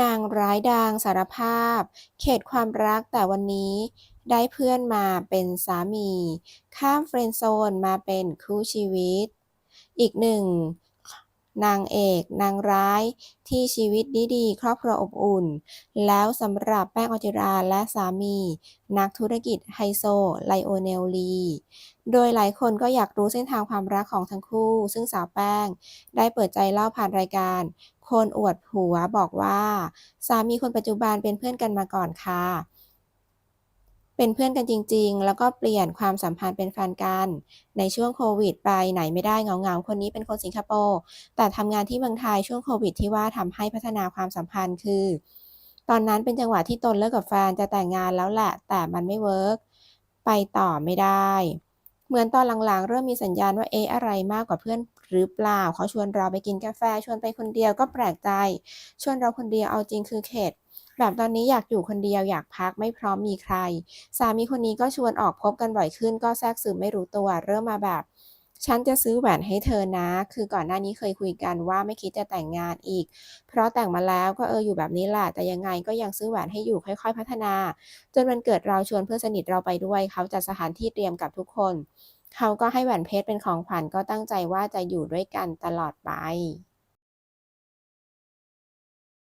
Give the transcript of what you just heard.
นางร้ายดังสารภาพ เขตความรักแต่วันนี้ ได้เพื่อนมาเป็นสามี ข้ามเฟรนด์โซนมาเป็นคู่ชีวิต อีกหนึ่ง นางเอก นางร้าย ที่ชีวิตดีๆ ครอบครัวอบอุ่น แล้วสำหรับแป้งอจิราและสามี นักธุรกิจไฮโซ ไลโอเนลลี โดยหลายคนก็อยากรู้เส้นทางความรักของทั้งคู่ ซึ่งสาวแป้ง ได้เปิดใจเล่าผ่านรายการ คนอวดผัวบอกว่า สามีคนปัจจุบันเป็นเพื่อนกันมาก่อนค่ะ เป็นเพื่อนกันจริง ๆ แล้วก็เปลี่ยนความสัมพันธ์เป็นแฟนกัน ในช่วงโควิดไปไหนไม่ได้เงาๆ คนนี้เป็นคนสิงคโปร์แต่ทำงานที่เมืองไทยช่วงโควิดที่ว่าทำให้พัฒนาความสัมพันธ์คือ ตอนนั้นเป็นจังหวะที่ตนเลิกกับแฟนจะแต่งงานแล้วแหละ แต่มันไม่เวิร์กไปต่อไม่ได้ เหมือนตอนหลังๆ เริ่มมีสัญญาณว่าเอ๊ะอะไรมากกว่าเพื่อนหรือเปล่าเขาชวนเราไปกินกาแฟชวนไปคนเดียวก็แปลกใจ ชวนเราคนเดียวเอาจริงคือเข็ด แบบตอนนี้อยากอยู่คนเดียวอยากพักไม่พร้อมมีใคร สามีคนนี้ก็ชวนออกพบกันบ่อยขึ้น ก็แทรกซึมไม่รู้ตัว เริ่มมาแบบฉันจะซื้อแหวนให้เธอนะ คือก่อนหน้านี้เคยคุยกันว่าไม่คิดจะแต่งงานอีก เพราะแต่งมาแล้วก็เอออยู่แบบนี้แหละ แต่ยังไงก็ยังซื้อแหวนให้อยู่ค่อย ๆ พัฒนา จนวันเกิดเราชวนเพื่อนสนิทเราไปด้วย เขาจัดสถานที่เตรียมกับทุกคน เขาก็ให้แหวนเพชรเป็นของขวัญก็ตั้งใจว่าจะอยู่ด้วยกันตลอดไป